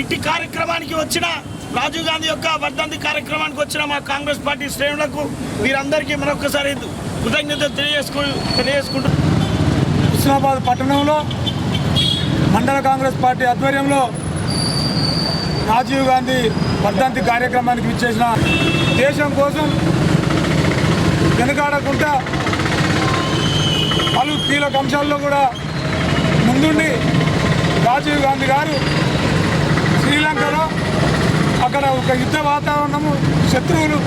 ఇట్టి కార్యక్రమానికి వచ్చిన రాజీవ్ గాంధీ యొక్క వర్ధంతి కార్యక్రమానికి వచ్చిన మా కాంగ్రెస్ పార్టీ శ్రేణులకు వీరందరికీ మరొకసారి కృతజ్ఞతలు తెలియజేసుకు తెలియజేసుకుంటూ హుస్నాబాద్ పట్టణంలో మండల కాంగ్రెస్ పార్టీ ఆధ్వర్యంలో రాజీవ్ గాంధీ వర్ధంతి కార్యక్రమానికి విచ్చేసిన దేశం కోసం వెనుకాడకుండా పలు కీలక అంశాల్లో కూడా ముందుండి రాజీవ్ గాంధీ గారు శ్రీలంకలో అక్కడ ఒక యుద్ధ వాతావరణము శత్రువులు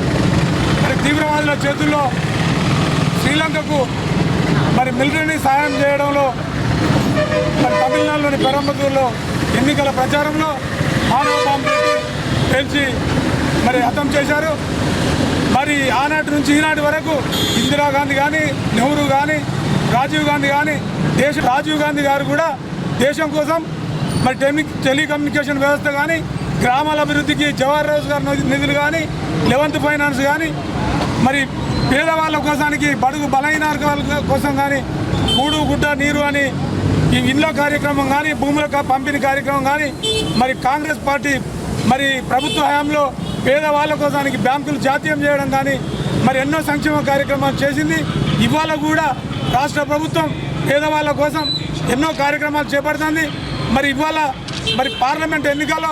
మరి తీవ్రవాదుల చేతుల్లో శ్రీలంకకు మరి మిలిటరీని సాయం చేయడంలో మరి తమిళనాడులోని పెరంబతూరులో ఎన్నికల ప్రచారంలో మానవ బాంబు పేల్చి మరి హతం చేశారు. మరి ఆనాటి నుంచి ఈనాటి వరకు ఇందిరాగాంధీ కానీ నెహ్రూ కానీ రాజీవ్ గాంధీ కానీ దేశ రాజీవ్ గాంధీ గారు కూడా దేశం కోసం మరి టెలి టెలికమ్యూనికేషన్ వ్యవస్థ కానీ గ్రామాల అభివృద్ధికి జవహర్ రోజ్గార్ నిధులు కానీ లెవెంత్ ఫైనాన్స్ కానీ మరి పేదవాళ్ళ కోసానికి బడుగు బలహీన వర్గాల కోసం కానీ కూడు గుడ్డ నీరు అని ఈ ఇండ్ల కార్యక్రమం కానీ భూముల పంపిణీ కార్యక్రమం కానీ మరి కాంగ్రెస్ పార్టీ మరి ప్రభుత్వ హయాంలో పేదవాళ్ళ కోసానికి బ్యాంకులు జాతీయం చేయడం కానీ మరి ఎన్నో సంక్షేమ కార్యక్రమాలు చేసింది. ఇవాళ కూడా రాష్ట్ర ప్రభుత్వం పేదవాళ్ళ కోసం ఎన్నో కార్యక్రమాలు చేపడుతుంది. మరి ఇవాళ మరి పార్లమెంట్ ఎన్నికల్లో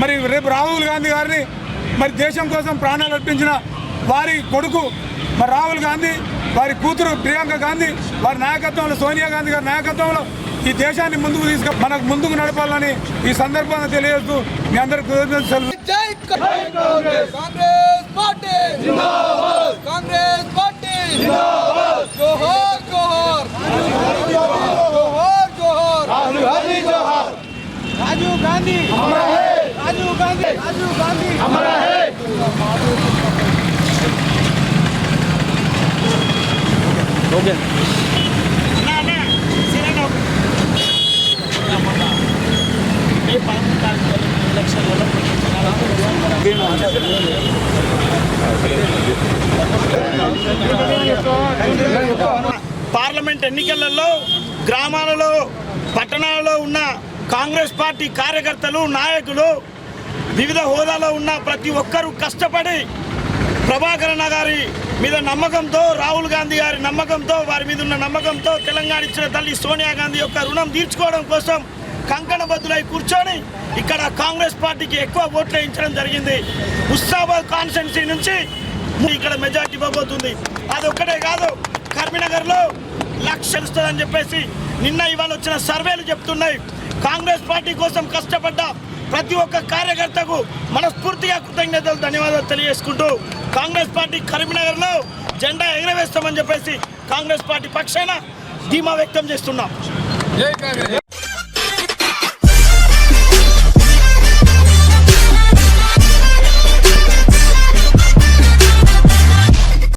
మరి రేపు రాహుల్ గాంధీ గారిని మరి దేశం కోసం ప్రాణాలు అర్పించిన వారి కొడుకు మరి రాహుల్ గాంధీ వారి కూతురు ప్రియాంక గాంధీ వారి నాయకత్వంలో సోనియా గాంధీ గారి నాయకత్వంలో ఈ దేశాన్ని ముందుకు తీసుకు మనకు ముందుకు నడపాలని ఈ సందర్భంగా తెలియజేస్తూ మీ అందరికీ కృతజ్ఞతలు సెలవు. జై కాంగ్రెస్! కాంగ్రెస్ పార్టీ జిందాబాద్ కాంగ్రెస్ పార్టీ జిందాబాద్ జోహార్ జోహార్ జోహార్ జోహార్ రాహుల్ గాంధీ జోహార్ రాజీవ్ గాంధీ హమారా అన్నా, సరేనా? ఈ పదమూడు తారీఖు ఎలక్షన్లలో పార్లమెంట్ ఎన్నికలలో గ్రామాలలో పట్టణాలలో ఉన్న కాంగ్రెస్ పార్టీ కార్యకర్తలు నాయకులు వివిధ హోదాలో ఉన్న ప్రతి ఒక్కరూ కష్టపడి ప్రభాకరణ గారి మీద నమ్మకంతో రాహుల్ గాంధీ గారి నమ్మకంతో వారి మీద ఉన్న నమ్మకంతో తెలంగాణ ఇచ్చిన తల్లి సోనియా గాంధీ యొక్క రుణం తీర్చుకోవడం కోసం కంకణబద్దులై కూర్చొని ఇక్కడ కాంగ్రెస్ పార్టీకి ఎక్కువ ఓట్లు వేయించడం జరిగింది. ఉస్తాబాద్ కాన్స్టిట్యున్సీ నుంచి ఇక్కడ మెజార్టీ ఇవ్వబోతుంది అది ఒక్కటే కాదు కరీంనగర్లో లక్ష వస్తుందని చెప్పేసి నిన్న ఇవాళ వచ్చిన సర్వేలు చెప్తున్నాయి. కాంగ్రెస్ పార్టీ కోసం కష్టపడ్డ ప్రతి ఒక్క కార్యకర్తకు మనస్ఫూర్తిగా కృతజ్ఞతలు ధన్యవాదాలు తెలియజేసుకుంటూ కాంగ్రెస్ పార్టీ కరీంనగర్లో జెండా ఎగరవేస్తామని చెప్పేసి కాంగ్రెస్ పార్టీ పక్షాన ధీమా వ్యక్తం చేస్తున్నాం.